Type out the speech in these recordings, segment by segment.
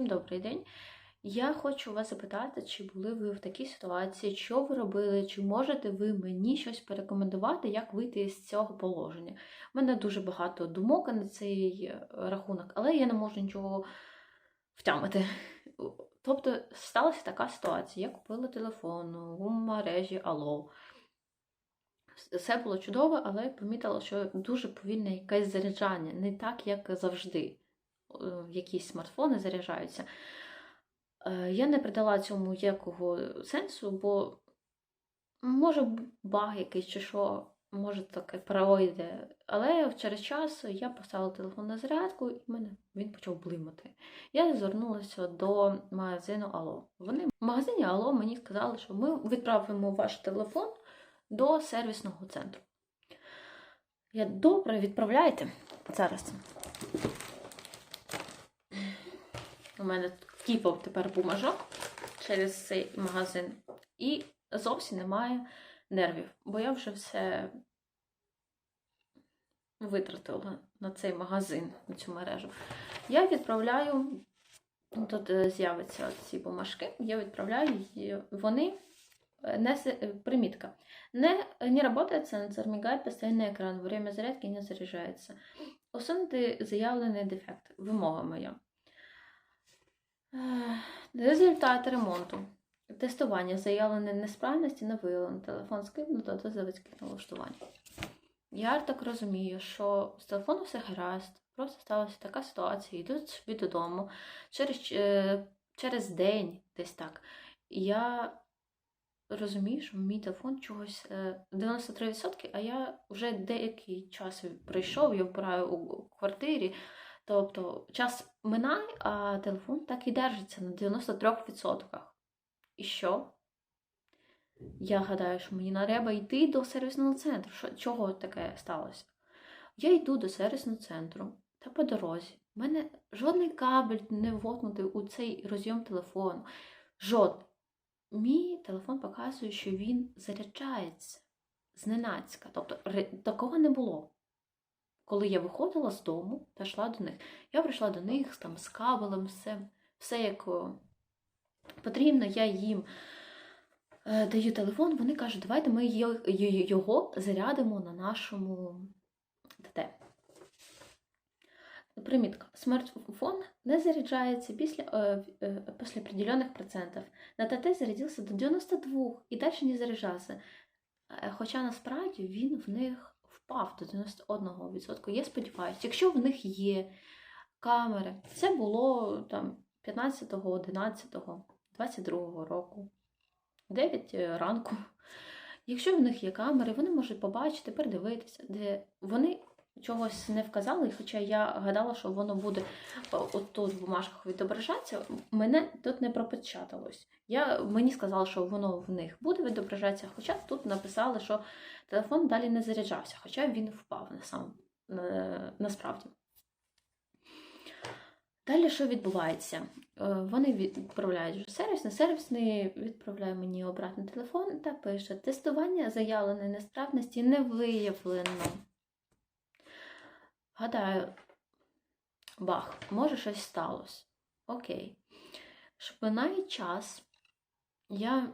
Добрий день. Я хочу вас запитати, чи були ви в такій ситуації, що ви робили, чи можете ви мені щось порекомендувати, як вийти з цього положення? У мене дуже багато думок на цей е, рахунок, але я не можу нічого втямити. Тобто сталася така ситуація. Я купила телефон у мережі Алло. Все було чудово, але помітила, що дуже повільне якесь заряджання, не так, як завжди. Е, Якісь смартфони заряджаються. Е, Я не придала цьому якого сенсу, бо може баг якийсь чи що, може таке пройде. Але через час я поставила телефон на зарядку, і мене він почав блимати. Я звернулася до магазину Алло. Вони в магазині Алло мені сказали, що ми відправимо ваш телефон до сервісного центру. Я добре відправляйте зараз. У мене кіпа тепер бумажок через цей магазин. І зовсім немає нервів, бо я вже все витратила на цей магазин, на цю мережу. Я відправляю, тут е, з'являться ці бумажки, я відправляю, і вони е, не е, примітка. Не, не работает сенсор, мигает постоянный экран, во время зарядки не заряжается. Усунути заявлений дефект. Вимога моя. Ех, Результати ремонту. Тестування заявленої несправності не виявлено. Телефон скинуто до заводських налаштувань. Я так розумію, що з телефоном все гаразд. Просто сталася така ситуація. Йдуть собі додому через, е, через день, десь так. Я розумію, що мій телефон чогось е, 93%, а я вже деякий час пройшов, я вбираю у квартирі. Тобто час минає, а телефон так і держиться на 93%. І що? Я гадаю, що мені треба йти до сервісного центру. Що, чого таке сталося? Я йду до сервісного центру та по дорозі. У мене жодний кабель не ввотнутий у цей розйом телефону. Жодний. Мій телефон показує, що він заряджається зненацька. Тобто такого не було. Коли я виходила з дому та йшла до них, я прийшла до них там, з кабелем, все, все як потрібно, я їм е, даю телефон, вони кажуть, давайте ми його зарядимо на нашому ТТ. Примітка. Смартфон не заряджається після, е, після определенных процентів. На ТТ зарядився до 92 і далі не заряджався. Хоча насправді він в них впав до 91%. Я сподіваюся, якщо в них є камери, це було там 15, 11, 22 року, 9 ранку. Якщо в них є камери, вони можуть побачити, передивитися, де вони чогось не вказали, хоча я гадала, що воно буде отут в бумажках відображатися, мене тут не пропечаталось. Я, мені сказали, що воно в них буде відображатися, хоча тут написали, що телефон далі не заряджався, хоча він впав на сам, на, насправді. Далі що відбувається? Е, Вони відправляють вже сервісний, сервісний відправляє мені обратно телефон та пише: тестування заявленої несправності не виявлено. Гадаю, бах, може щось сталося. Окей. Навіть час я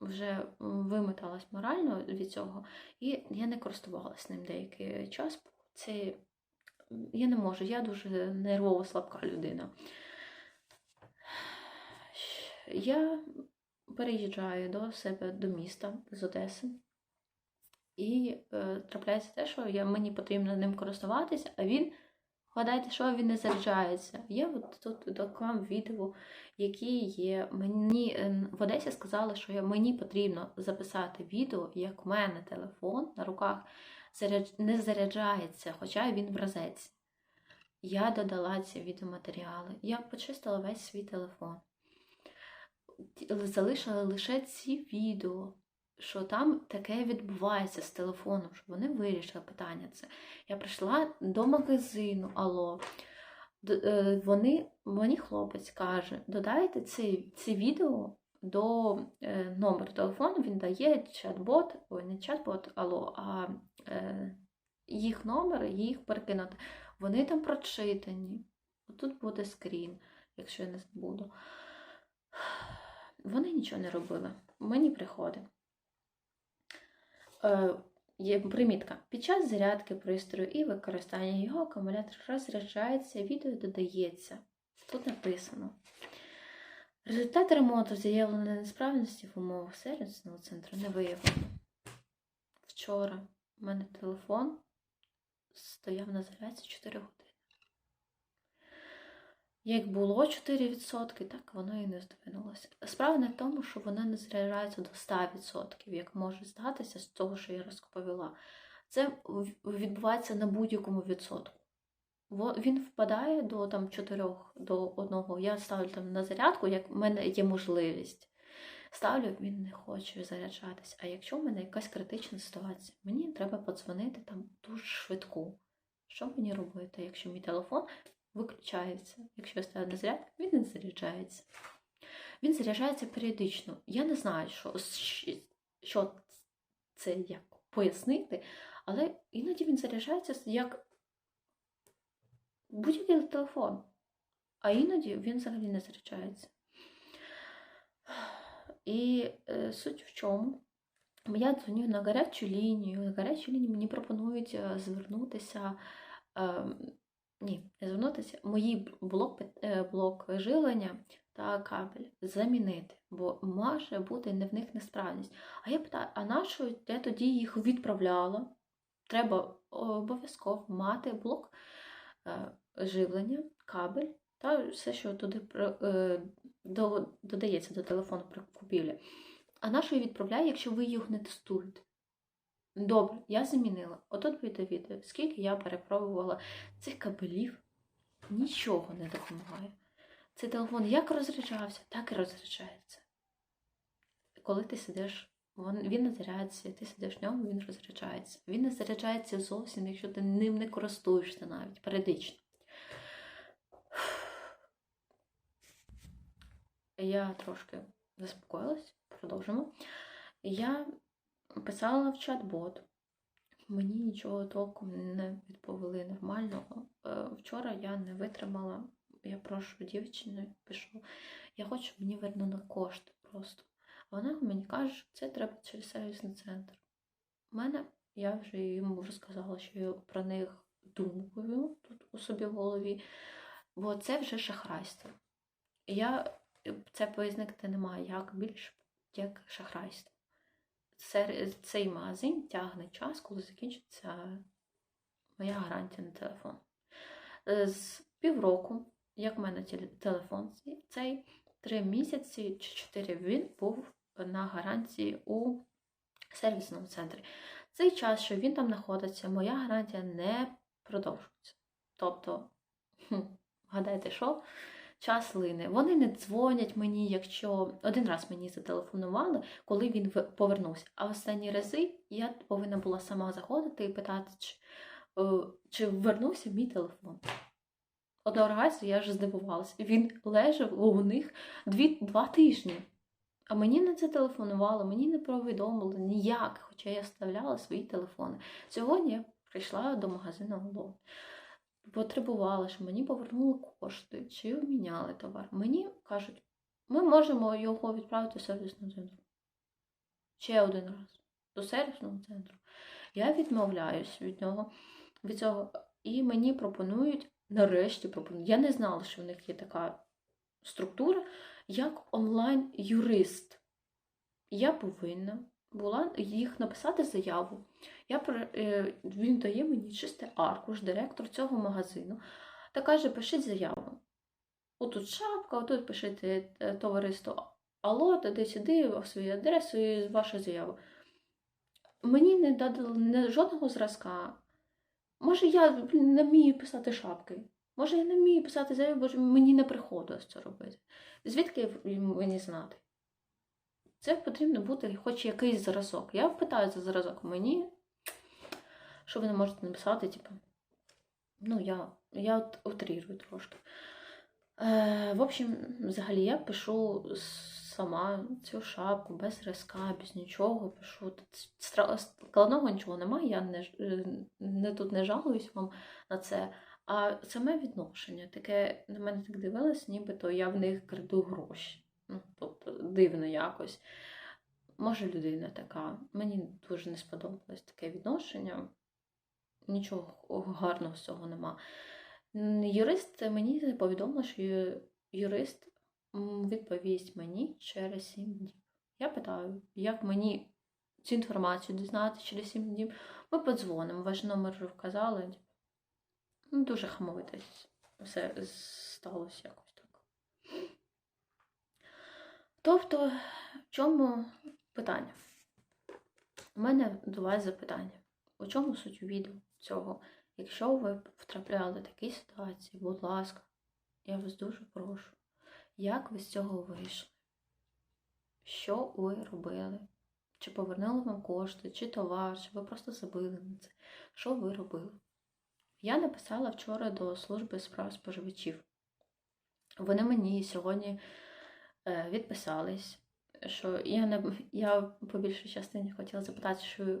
вже вимоталась морально від цього, і я не користувалася ним деякий час. Це я не можу, я дуже нервово слабка людина. Я переїжджаю до себе до міста з Одеси. І е, трапляється те, що я, мені потрібно ним користуватися, а він, гадайте, що він не заряджається. Є от тут до вам відео, які є. Мені е, в Одесі сказали, що я, мені потрібно записати відео, як в мене телефон на руках заряд... не заряджається, хоча він в розетці. Я додала ці відеоматеріали. Я почистила весь свій телефон. Залишила лише ці відео, що там таке відбувається з телефоном, щоб вони вирішили питання це. Я прийшла до магазину, алло. Е, Вони, мені хлопець каже, додайте ці, ці відео до е, номеру телефону, він дає чат-бот, ой, не чат-бот, алло, а е, їх номер, їх перекинути. Вони там прочитані. Тут буде скрін. якщо я не забуду. Вони нічого не робили. Мені приходить. Е, Є примітка. Під час зарядки пристрою і використання його акумулятор розряджається, відео додається. Тут написано. Результат ремонту заявленої несправності в умовах сервісного центру не виявлено. Вчора у мене телефон стояв на зарядці 4 години. Як було 4%, так воно і не здвинулося. Справа не в тому, що воно не заряджається до 100%, як може здатися з того, що я розповіла. Це відбувається на будь-якому відсотку. Він впадає до там, 4 до 1. Я ставлю там на зарядку, як в мене є можливість. Ставлю, він не хоче заряджатись. А якщо в мене якась критична ситуація, мені треба подзвонити там дуже швидку. Що мені робити, якщо мій телефон виключається? Якщо ставлю на зарядку, він не заряджається. Він заряджається періодично. Я не знаю, що, що це як пояснити, але іноді він заряджається як будь-який телефон. А іноді він взагалі не заряджається. І е, суть в чому? Я дзвоню на гарячу лінію. На гарячу лінію мені пропонують е, звернутися. Е, ні, не звернутися. Мої блок, е, блок живлення та кабель замінити, бо може бути не в них несправність. А я питаю, а на що я тоді їх відправляла? Треба обов'язково мати блок е, живлення, кабель та все, що туди е, до- додається до телефону при купівлі. А на що я відправляю, якщо ви його не тестуєте? Добре, я замінила. Отут буде відео, скільки я перепробувала цих кабелів, нічого не допомагає. Цей телефон як розряджався, так і розряджається. Коли ти сидиш, він, не заряджається, ти сидиш в ньому, він розряджається. Він не заряджається зовсім, якщо ти ним не користуєшся навіть періодично. Я трошки заспокоїлась, продовжимо. Я писала в чат-бот. Мені нічого толком не відповіли нормального. Е, Вчора я не витримала. Я прошу дівчину, пишу. Я хочу, мені вернули кошти просто. А вона мені каже, що це треба через сервісний центр. У мене, я вже йому розказала, що я про них думаю тут у собі в голові, бо це вже шахрайство. Я це пояснити не маю як більш як шахрайство. Це, цей магазин тягне час, коли закінчиться моя гарантія на телефон. Е, З півроку, як в мене телефон цей- три місяці чи чотири він був на гарантії у сервісному центрі. Цей час, що він там знаходиться, моя гарантія не продовжується. Тобто, гадайте, що? Час лине. Вони не дзвонять мені, якщо один раз мені зателефонували, коли він повернувся. А останні рази я повинна була сама заходити і питати, чи, е, чи вернувся мій телефон. Одного разу я ж здивувалася. Він лежав у них дві, два тижні. А мені не зателефонували, мені не повідомили ніяк, хоча я вставляла свої телефони. Сьогодні я прийшла до магазину Алло. Потребувала, щоб мені повернули кошти, чи обміняли товар. Мені кажуть, ми можемо його відправити в сервісний центр. Ще один раз. До сервісного центру. Я відмовляюсь від нього, від цього. І мені пропонують, нарешті пропонують. Я не знала, що в них є така структура, як онлайн-юрист. Я повинна була їх написати заяву. Я, е, він дає мені чистий аркуш, директор цього магазину, та каже, пишіть заяву. Отут шапка, отут пишіть е, товариство Алло, туди сюди, свою адресу і вашу заяву. Мені не дали жодного зразка. Може, я не вмію писати шапки. Може, я не вмію писати заяву, бо мені не приходилось це робити. Звідки мені знати? Це потрібно бути хоч якийсь зразок. Я питаю за зразок мені, що ви не можете написати, типу. Ну, я, я от утрирую трошки. Е, в общем, взагалі я пишу сама цю шапку без зразка, без нічого. Пишу. Складного нічого немає, я не, е, не тут не жалуюсь вам на це. А саме відношення, таке на мене так дивилось, нібито я в них краду гроші. Ну, тобто дивно якось. Може, людина така. Мені дуже не сподобалось таке відношення. Нічого гарного з цього нема. Юрист мені повідомив, що юрист відповість мені через 7 днів. Я питаю, як мені цю інформацію дізнати через 7 днів. Ми подзвонимо, ваш номер вже вказали. Ну, дуже хамовито все сталося якось. Тобто, в чому питання? У мене до вас запитання. У чому суть відео цього? Якщо ви втрапляли в такі ситуації, будь ласка, я вас дуже прошу, як ви з цього вийшли? Що ви робили? Чи повернули вам кошти, чи товар, чи ви просто забили на це? Що ви робили? Я написала вчора до служби справ споживачів. Вони мені сьогодні відписались, що я не я по більшій частині хотіла запитати, що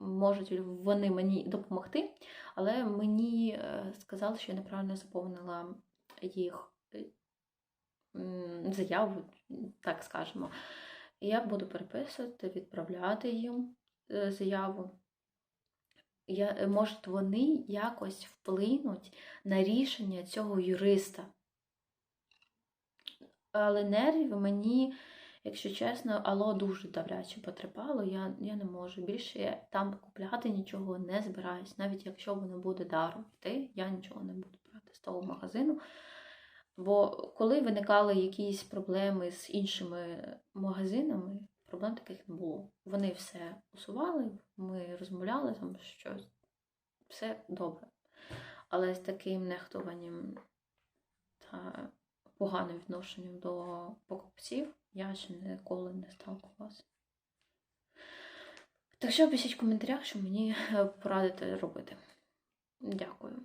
можуть вони мені допомогти, але мені е, сказали, що я неправильно заповнила їх е, заяву, так скажемо. Я буду переписувати, відправляти їм е, заяву. Я, е, можуть вони якось вплинуть на рішення цього юриста. Але нервів мені, якщо чесно, алло дуже добряче потрапало. Я, я не можу. Більше я там купляти нічого не збираюсь. Навіть якщо воно буде даром йти, я нічого не буду брати з того магазину. Бо коли виникали якісь проблеми з іншими магазинами, проблем таких не було. Вони все усували, ми розмовляли там щось, все добре. Але з таким нехтуванням та поганим відношенням до покупців я ще ніколи не сталкувалася. Так що пишіть в коментарях, що мені порадити робити. Дякую.